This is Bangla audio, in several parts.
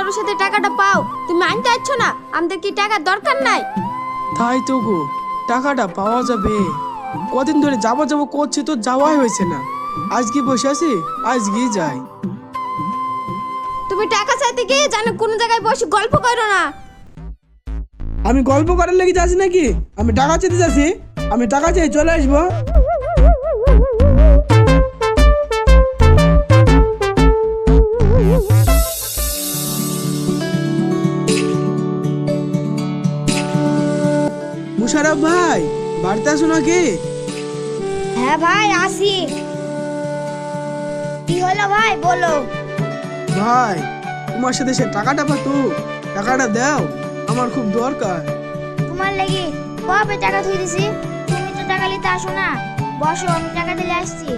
মুশারফের সাথে টাকাটা পাও। তুমি আনতে পারছ না আমাদের কি টাকার দরকার নাই? তাই তো গো টাকাটা পাওয়া যাবে। কদিন ধরে যাব যাব করছি তো যাওয়াই হয়েছে না। আজকে বসে আছি আজকেই যাই। তুমি টাকা চাইতে গিয়ে জানো কোন জায়গায় বসে গল্প করো না। আমি গল্প করার লেগে যাচ্ছি নাকি? আমি টাকা চাইতে যাচ্ছি আমি টাকা চাই চলে আসব। মুশারফ ভাই বাড়িতে আসো নাকি? হ্যাঁ ভাই আসি। কি হলো ভাই বলো। ভাই তোমার সাথে সে টাকাটা পাতো টাকাটা দাও আমার খুব দরকার। তোমার লাগি কবে টাকা থুই দিছি? তুমি তো টাকা নিতে আসো না। বসো আমি টাকা দিলে আসছি।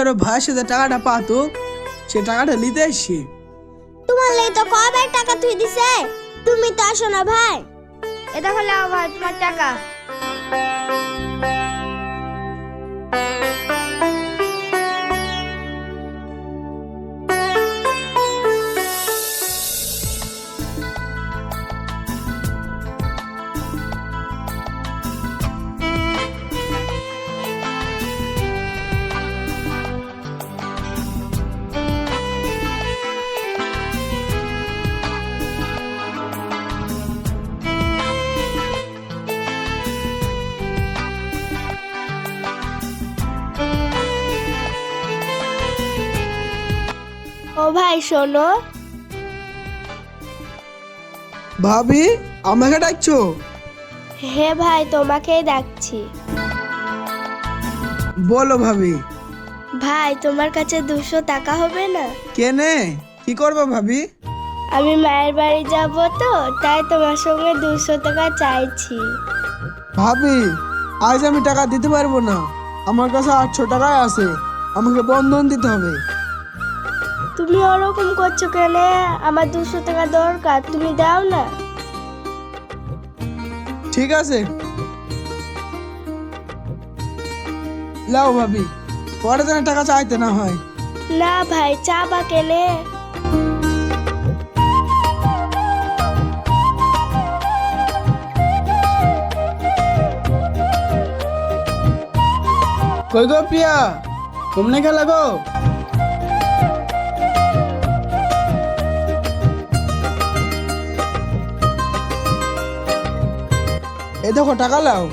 মুশারফ ভাইয়ের সাথে টাকাটা পাতো, সে টাকাটা নিতে এসছি তোমার লাই তো কবে টাকা তুই দিছে? তুমি তো আসো না ভাই। এটা হলো ভাই তোমার টাকা। শোনো। ভাবি আমাকে ডাকছো? হে ভাই তোমাকেই ডাকছি। বলো ভাবি। ভাই তোমার কাছে দুশো টাকা হবে না? কেনে? কি করব ভাবি? আমি মায়ের বাড়ি যাব তো তাই তোমার সঙ্গে দুশো টাকা চাইছি। ভাবি আজ আমি টাকা দিতে পারব না। আমার কাছে আটশো টাকায় আছে। আমাকে বন্ধন দিতে হবে। তুমি ওরকম করছ কেন? আমার দুশো টাকা দরকার তুমি দাও না। ঠিক আছে। লাও ভাবি পরে যেন টাকা চাইতে না হয়। না ভাই চা বা কেনে? কই গো প্রিয়া? কমনে গেলা গো? এই দেখো টাকা লাও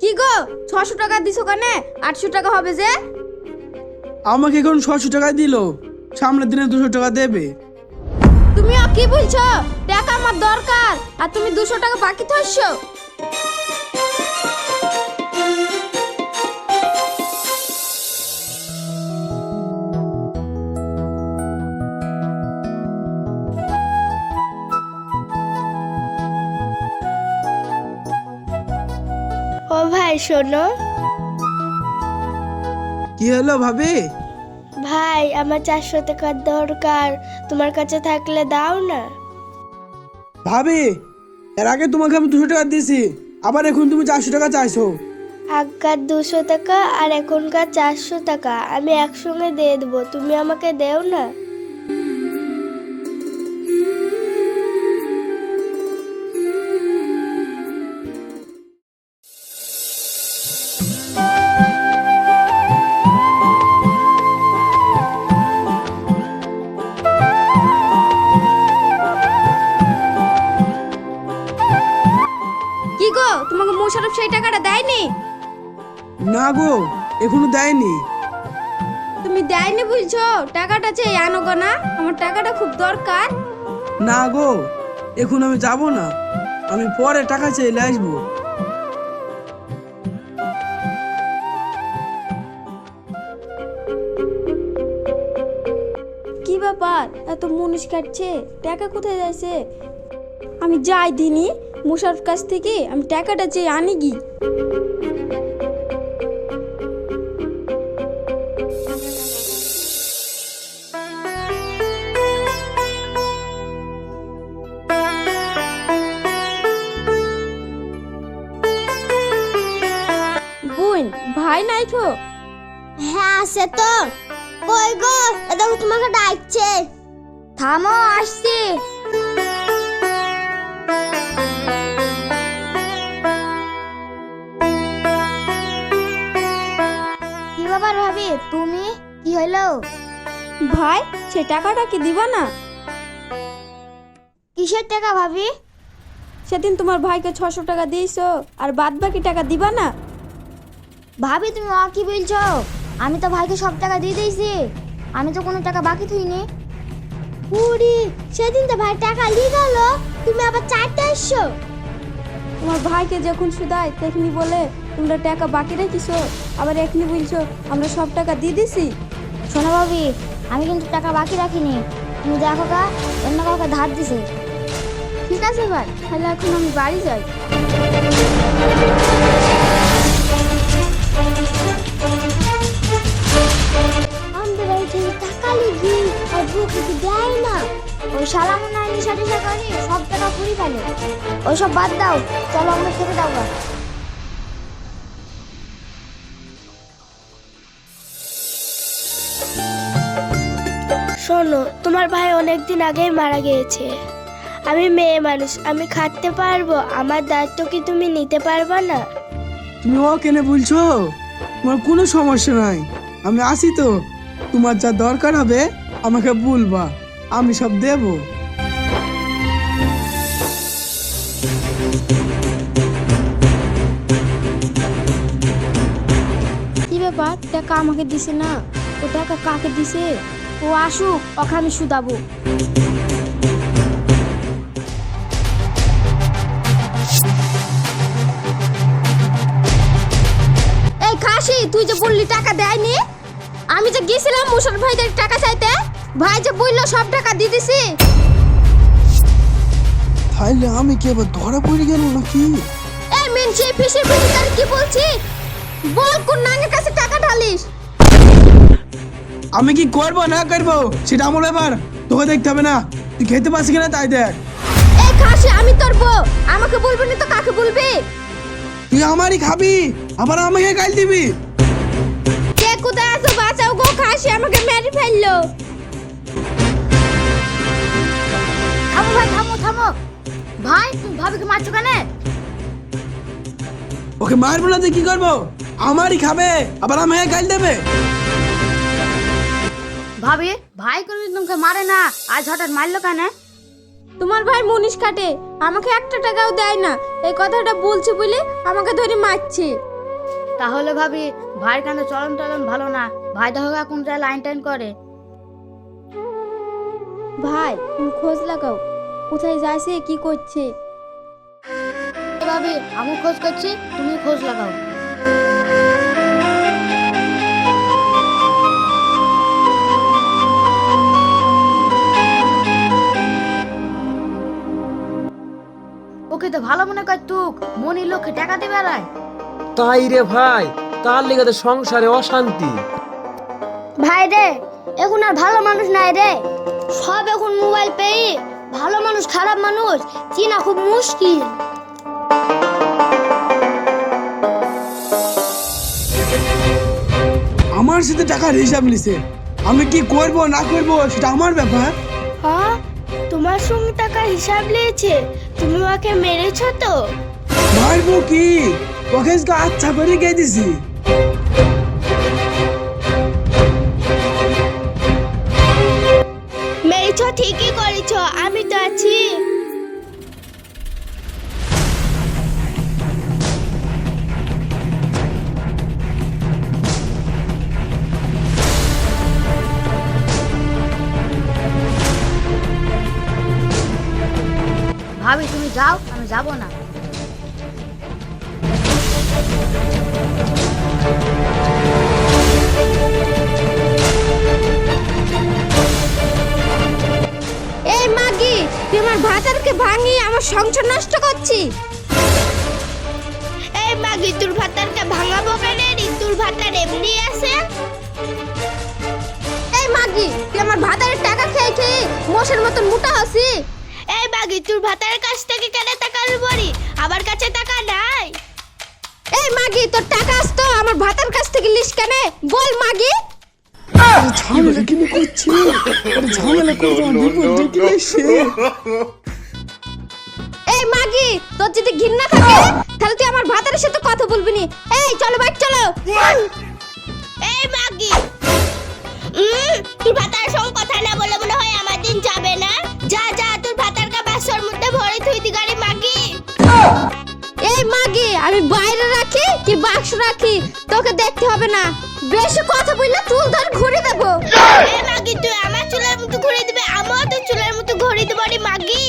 কি গো ছশো টাকা দিছো কেন? আটশো টাকা হবে যে? আমাকে এখন ছশো টাকা দিলো সামনের দিনে দুশো টাকা দেবে। তুমিও কি বলছো? টাকা আমার দরকার আর তুমি দুশো টাকা বাকি থাকছো ভাই শোনো। কি হলো ভাবি? ভাই আমার চারশো টাকার দরকার। তোমার কাছে থাকলে দাও না। ভাবি এর আগে তোমাকে আমি দুশো টাকা দিয়েছি। আবার এখন তুমি চারশো টাকা চাইছো। আগকার দুশো টাকা আর এখনকার চারশো টাকা। আমি একসঙ্গে দিয়ে দেবো। তুমি আমাকে দেও না? মোশারফ সেই টাকাটা দেয়নি? না গো এখনও দেয়নি। তুমি দেয়নি বলছো টাকাটা চেয়ে আনো গো না আমার টাকাটা খুব দরকার। না গো এখন আমি যাব না আমি পরে টাকা চাইলে আসব। কি ব্যাপার? এত মুনিশ কাটছে টাকা কোথায় যাচ্ছে আমি যাই দিনই মশার কাছ থেকে আমি টাকাটা চেয়ে আনি কি? বোন ভাই নাই তো? হ্যাঁ আছে তো। কই গো? এটা তোমাকে ডাকছে। থামো আসছে। হলো? ভাই সে টাকাটা কি দিবা না? কিসের টাকা ভাবি? সেদিন তোমার ভাইকে ছশো টাকা দিয়েছ আর বাদ বাকি টাকা দিবা না? ভাবি তুমি অ কি বলছো? আমি তো ভাইকে সব টাকা দিয়ে দিয়েছি। আমি তো কোনো টাকা বাকি থইনি। পুরি সেদিন তো ভাই টাকা নিয়ে গেল তুমি আবার চারটে এসছো তোমার ভাইকে যখন শুধাই তেখনি বলে তোমরা টাকা বাকি রেখেছো আবার এখনি বলছো আমরা সব টাকা দিয়ে দিছি। শোনো ভাবি, আমি কিন্তু টাকা বাকি রাখিনি। তুমি দেখো কা অন্য কাউকে ধার দিছে। ঠিক আছে ভাই তাহলে এখন আমি বাড়ি যাই। আমাদের টাকা বুকে দেয় না। ওই নিশা টিশা করি, সব টাকা ফেলে। ওইসব বাদ দাও, চলো আমরা খেতে দাও শোনো তোমার ভাই অনেক দিন আগেই মারা গিয়েছে। আমি মেয়ে মানুষ আমি খাটতে পারব? আমার দায়িত্ব কি তুমি নিতে পারবে না? তুমি ও কেনে বলছো? তোমার কোনো সমস্যা নাই। আমি আসি তো। তোমার যা দরকার হবে আমাকে বলবা। আমি সব দেবো। কি ব্যাপার? টাকা আমাকে দিছে না। ও টাকা কাকে দিছে? ও আসুক ওকে আমি শুধাবো। এই খাসি তুই যে বললি টাকা দেয়নি? আমি যে গেছিলাম মুসল ভাইদের টাকা চাইতে ভাই যে বলল সব টাকা দিয়ে দিছি তাইলে আমি কি এবার ধরা পড়ে গেল নাকি? এই মেনছি ফিসের তার কি বলছি? বল কোন নাঙ্গের কাছে টাকা ঢালিস? আমি কি করব না করব? সেটা আমার ব্যাপার। তোকে দেখতে হবে না। তুই খেতে পারছি কিনা তাই দেখ। এই খাসি আমি তোর বউ। আমাকে বলবি না তো কাকে বলবি? তুই আমারই খাবি। আবার আমাকে গাল দিবি। কে কোথায় আছো বাঁচাও গো খাসি আমাকে মেরে ফেলল। থামো ভাই থামো থামো। ভাই তুমি ভাবিকে মারছো কেন? ওকে মারবো না তো কি করব? আমারই খাবে আবার আমাকে গাল দেবে। ভাবি ভাই কোনদিন তোমাকে মারে না? আজ হঠাৎ মারলো কেন? তোমার ভাই মুনিশ কাটে। আমাকে একটা টাকাও দেয় না। এই কথাটা বলছে বলে আমাকে ধরে মারছে। তাহলে ভাবি ভাইয়ের কেন চলন টলন ভালো না? ভাই দেখো এখন যা লাইন টাইন করে। ভাই তুমি খোঁজ লাগাও। কোথায় যাইছে কি করছে? ভাবি আমি খোঁজ করছি তুমি খোঁজ লাগাও। মনির লোককে টাকা দিবে আর তাই রে ভাই তার লেগে তো সংসারে অশান্তি। ভাই রে এখন আর ভালো মানুষ নাই রে। সব এখন মোবাইল পেয়ে ভালো মানুষ খারাপ মানুষ চিনা খুব মুশকিল। আমার সাথে টাকার হিসাব নিছে। আমি কি করব না করব সেটা আমার ব্যাপার। হ্যাঁ তোমার সঙ্গে টাকার হিসাব নিয়েছে তুমি ওকে মেরেছো তো? মারবো কি? আচ্ছা করে গিয়ে দিছি? মেরেছো, ঠিকই করেছ, আমি তো আছি। ভাবি, তুমি যাও, আমি যাব না। ভাতারকে ভাঙিয়ে আমার সংসার নষ্ট করছি। এই মাগি তোর ভাতারটা ভাঙাবো কেন? তোর ভাতার এমনি আছে? এই মাগি তুই আমার ভাতারের টাকা খেয়ে খেয়ে মোষের মতন মোটা হসি? এই মাগি তোর ভাতার কাছ থেকে কেন টাকা বড়ি আমার কাছে টাকা নাই। এই মাগি তোর টাকা আসতো আমার ভাতার কাছ থেকে লিস কেন? বল মাগি ঝামেলা কিনে করছি ঝামেলা করব বিপদ ডেকে এসে। এই মাগি তোর যদি ঘৃণা থাকে তাহলে তুই আমার ভাতারের সাথে কথা বলবি নি। এই চলো বাইক চলো। এই মাগি তোর ভাতার সঙ্গে কথা না বলে মনে হয় আমার দিন যাবে না। যা যা তোর ভাতারকে বাসর মধ্যে ভরে থুই দি গাড়ি মাগি। এই মাগি আমি বাইরে রাখি কি বাক্স রাখি? তোকে দেখতে হবে না। বেশি কথা বললে চুল ধর ঘুরে দেবো। এই মাগি তুই আমার চুলের মতো ঘুরে দিবে আমিও তোর চুলের মতো ঘুরে দেবো রে মাগি।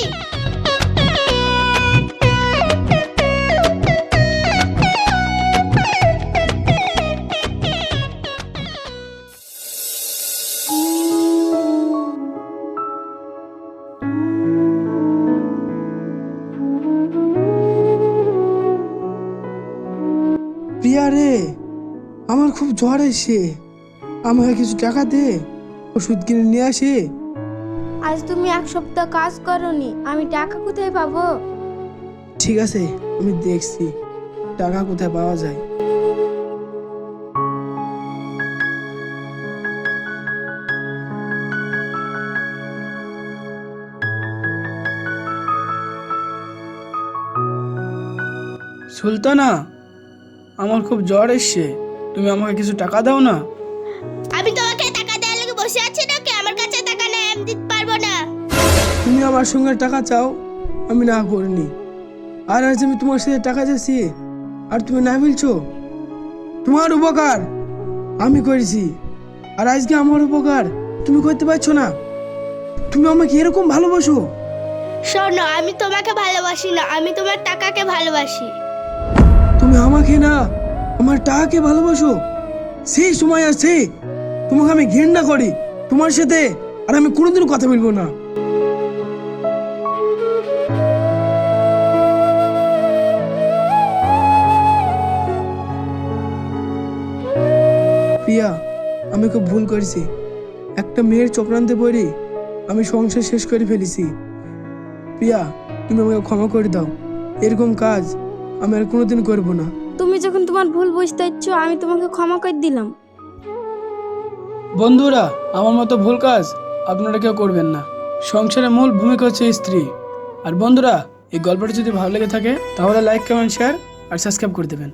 খুব জ্বর এসে। আমাকে কিছু টাকা দে ওষুধ কিনে নিয়ে আসে। আজ তুমি এক সপ্তাহ কাজ করনি আমি টাকা কোথায় পাবো? ঠিক আছে আমি দেখছি টাকা কোথায় পাওয়া যায়। সুলতানা আমার খুব জ্বর এসছে। তুমি আমাকে কিছু টাকা দাও না? আমি তোমাকে টাকা দেওয়ার লেগে বসে আছি নাকি আমার কাছে টাকা নেই আমি দিতে পারব না। তুমি আমার সঙ্গে টাকা চাও আমি না করিনি। আর আজ আমি তোমার সাথে টাকা চাচ্ছি আর তুমি না বলছো তোমার উপকার আমি করেছি আর আজকে আমার উপকার তুমি করতে পারছ না। তুমি আমাকে এরকম ভালোবাসো? শোনো আমি তোমাকে ভালোবাসি না আমি তোমার টাকাকে ভালোবাসি। তুমি আমাকে না আমার টাকাকে ভালোবাসো। সেই সময় আছে তোমাকে আমি ঘৃণা করি। তোমার সাথে আর আমি কোনোদিনও কথা বলব না। প্রিয়া, আমি খুব ভুল করেছি। একটা মেয়ের চক্রান্তে পড়ে আমি সংসার শেষ করে ফেলেছি। প্রিয়া, তুমি আমাকে ক্ষমা করে দাও। এরকম কাজ আমি আর কোনোদিন করব না। তুমি যখন তোমার ভুল বুঝতে ইচ্ছো আমি তোমাকে ক্ষমা করে দিলাম। বন্ধুরা, আমার মতো ভুল কাজ আপনারা কেউ করবেন না। সংসারের মূল ভূমিকা হচ্ছে স্ত্রী। আর বন্ধুরা, এই গল্পটা যদি ভালো লেগে থাকে, তাহলে লাইক কমেন্ট শেয়ার আর সাবস্ক্রাইব করে দেবেন।